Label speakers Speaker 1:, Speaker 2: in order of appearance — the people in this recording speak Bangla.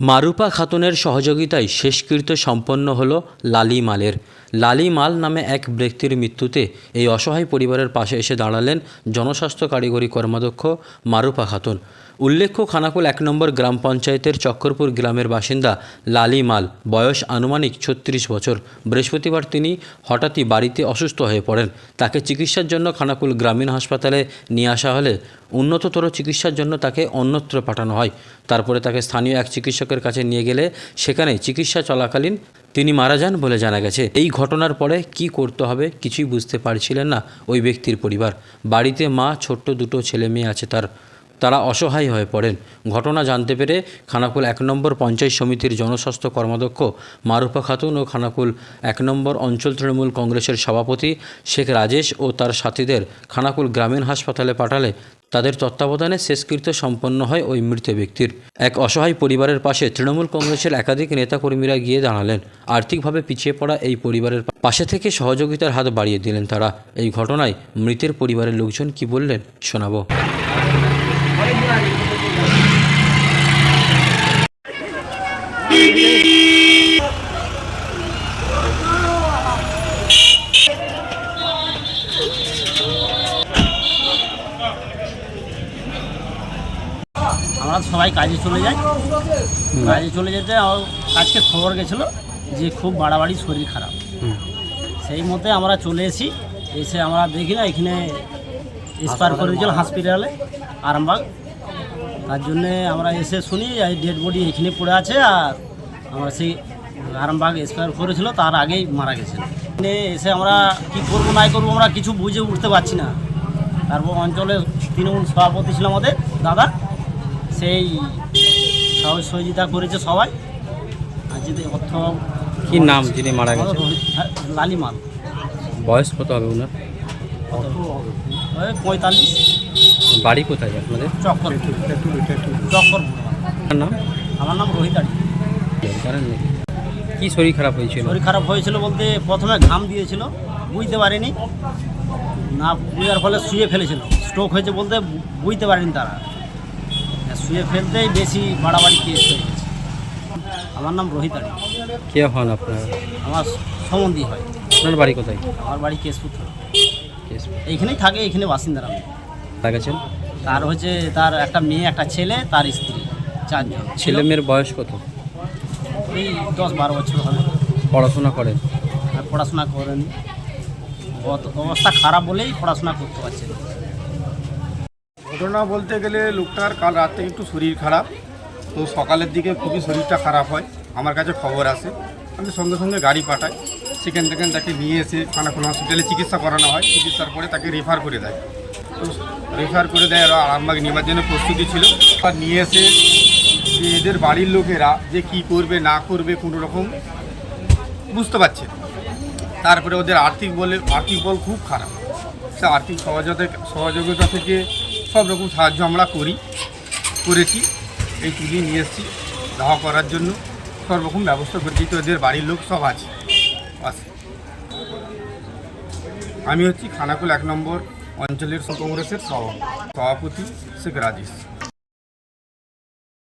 Speaker 1: মারুপা খাতুনের সহযোগিতায় শেষকৃত্য সম্পন্ন হল লালি মালের। লালি মাল নামে এক ব্যক্তির মৃত্যুতে এই অসহায় পরিবারের পাশে এসে দাঁড়ালেন জনস্বাস্থ্য কারিগরি কর্মাধ্যক্ষ মারুপা খাতুন। উল্লেখ্য, খানাকুল এক নম্বর গ্রাম পঞ্চায়েতের চক্করপুর গ্রামের বাসিন্দা লালি মাল বয়স আনুমানিক ছত্রিশ বছর। বৃহস্পতিবার তিনি হঠাৎই বাড়িতে অসুস্থ হয়ে পড়েন। তাকে চিকিৎসার জন্য খানাকুল গ্রামীণ হাসপাতালে নিয়ে আসা হলে উন্নততর চিকিৎসার জন্য তাকে অন্যত্র পাঠানো হয়। তারপরে তাকে স্থানীয় এক চিকিৎসকের কাছে নিয়ে গেলে সেখানে চিকিৎসা চলাকালীন তিনি মারা যান বলে জানা গেছে। এই ঘটনার পরে কি করতে হবে কিছুই বুঝতে পারছিলেন না ওই ব্যক্তির পরিবার। বাড়িতে মা, ছোট্ট দুটো ছেলে মেয়ে আছে তার। তারা অসহায় হয়ে পড়েন। ঘটনা জানতে পেরে খানাকুল এক নম্বর পঞ্চায়েত সমিতির জনস্বাস্থ্য কর্মাধ্যক্ষ মারুফা খাতুন ও খানাকুল এক নম্বর অঞ্চল তৃণমূল কংগ্রেসের সভাপতি শেখ রাজেশ ও তার সাথীদের খানাকুল গ্রামীণ হাসপাতালে পাঠালে। তাদের তত্ত্বাবধানে শেষকৃত্য সম্পন্ন হয় ওই মৃত ব্যক্তির। এক অসহায় পরিবারের পাশে তৃণমূল কংগ্রেসের একাধিক নেতাকর্মীরা গিয়ে দাঁড়ালেন। আর্থিকভাবে পিছিয়ে পড়া এই পরিবারের পাশে থেকে সহযোগিতার হাত বাড়িয়ে দিলেন তারা। এই ঘটনায় মৃতের পরিবারের লোকজন কি বললেন শোনাবো।
Speaker 2: আমরা সবাই কাজে চলে যাই। কাজে চলে যেতে আজকে খবর গেছিল যে খুব বাড়াবাড়ি শরীর খারাপ। সেই মতে আমরা চলে এসি এসে আমরা দেখি না এখানে এক্সপায়ার করে দিয়েছিল হসপিটালে আরামবাগ। তার জন্যে আমরা এসে শুনি এই ডেড বডি এখানে পড়ে আছে আর আমরা সেই আরামবাগ এক্সপায়ার করেছিল তার আগেই মারা গেছিল এখানে এসে আমরা কি করব নাই করব আমরা কিছু বুঝে উঠতে পারছি না। তারপর অঞ্চলের তৃণমূল সভাপতি ছিল আমাদের দাদা। সেই সহ- সহযোগিতা করেছে সবাই। আর যদি অর্থ
Speaker 1: কি নাম যিনি মারা গেছেন?
Speaker 2: হ্যাঁ, লালিমাল।
Speaker 1: বয়স কত হবে ওনার?
Speaker 2: ওই পঁয়তাল্লিশ।
Speaker 1: বাড়ি কোথায় আপনাদের?
Speaker 2: চক্কর। চক্কর
Speaker 1: আপনার নাম?
Speaker 2: আমার নাম রোহিত আড়ি
Speaker 1: জানেন নাকি? কি শরীর খারাপ হয়েছিল?
Speaker 2: শরীর খারাপ হয়েছিল বলতে প্রথমে ঘাম দিয়েছিল বুঝতে পারেনি। না বুঝার ফলে শুয়ে ফেলেছিল। স্ট্রোক হয়েছে বলতে বুঝতে পারেনি তারা। শুয়ে ফেলতেই বেশি বাড়াবাড়ি কেস হয়ে গেছে। আমার নাম রোহিত আড়ি
Speaker 1: কে হন আপনার?
Speaker 2: আমার সম্বন্ধী হয়।
Speaker 1: আপনার বাড়ি কোথায়?
Speaker 2: আমার বাড়ি কেশপুত্র
Speaker 1: কেস
Speaker 2: এইখানেই থাকে এখানে বাসিন্দারা। আমি
Speaker 1: গেছেন
Speaker 2: তার হচ্ছে তার একটা মেয়ে একটা ছেলে তার স্ত্রী চারজন। ছেলে
Speaker 1: মেয়ের বয়স কত?
Speaker 2: এই দশ বারো বছর হবে।
Speaker 1: পড়াশোনা করেন
Speaker 2: আর পড়াশোনা করেন। অবস্থা খারাপ বলেই পড়াশোনা করতে পারছে না।
Speaker 3: ঘটনা বলতে গেলে লোকটার কাল রাত থেকে একটু শরীর খারাপ। তো সকালের দিকে খুবই শরীরটা খারাপ হয়। আমার কাছে খবর আসে আমি সঙ্গে সঙ্গে গাড়ি পাঠাই। সেখান থেকে তাকে নিয়ে এসে খানাকুল হসপিটালে চিকিৎসা করানো হয়। চিকিৎসার পরে তাকে রেফার করে দেয়। রেফার করে দেয় আর আরামবাগ নেওয়ার জন্য প্রস্তুতি ছিল। আর নিয়ে এসে এদের বাড়ির লোকেরা যে কি করবে, না করবে, কোনো রকম বুঝতে পারছে। তারপরে ওদের আর্থিক বলে, আর্থিক বল খুব খারাপ। সে আর্থিক সহযোগিতা সহযোগিতা থেকে সব রকম সাহায্য আমরা করি, করেছি। এই তুলি নিয়ে এসেছি দাওয়া করার জন্য সব রকম ব্যবস্থা করেছি। তো এদের বাড়ির লোক সব আছে। আছে আমি হচ্ছি খানাকুল এক নম্বর অঞ্চলের কংগ্রেসের সভা- সভাপতি শেখ রাজেশ।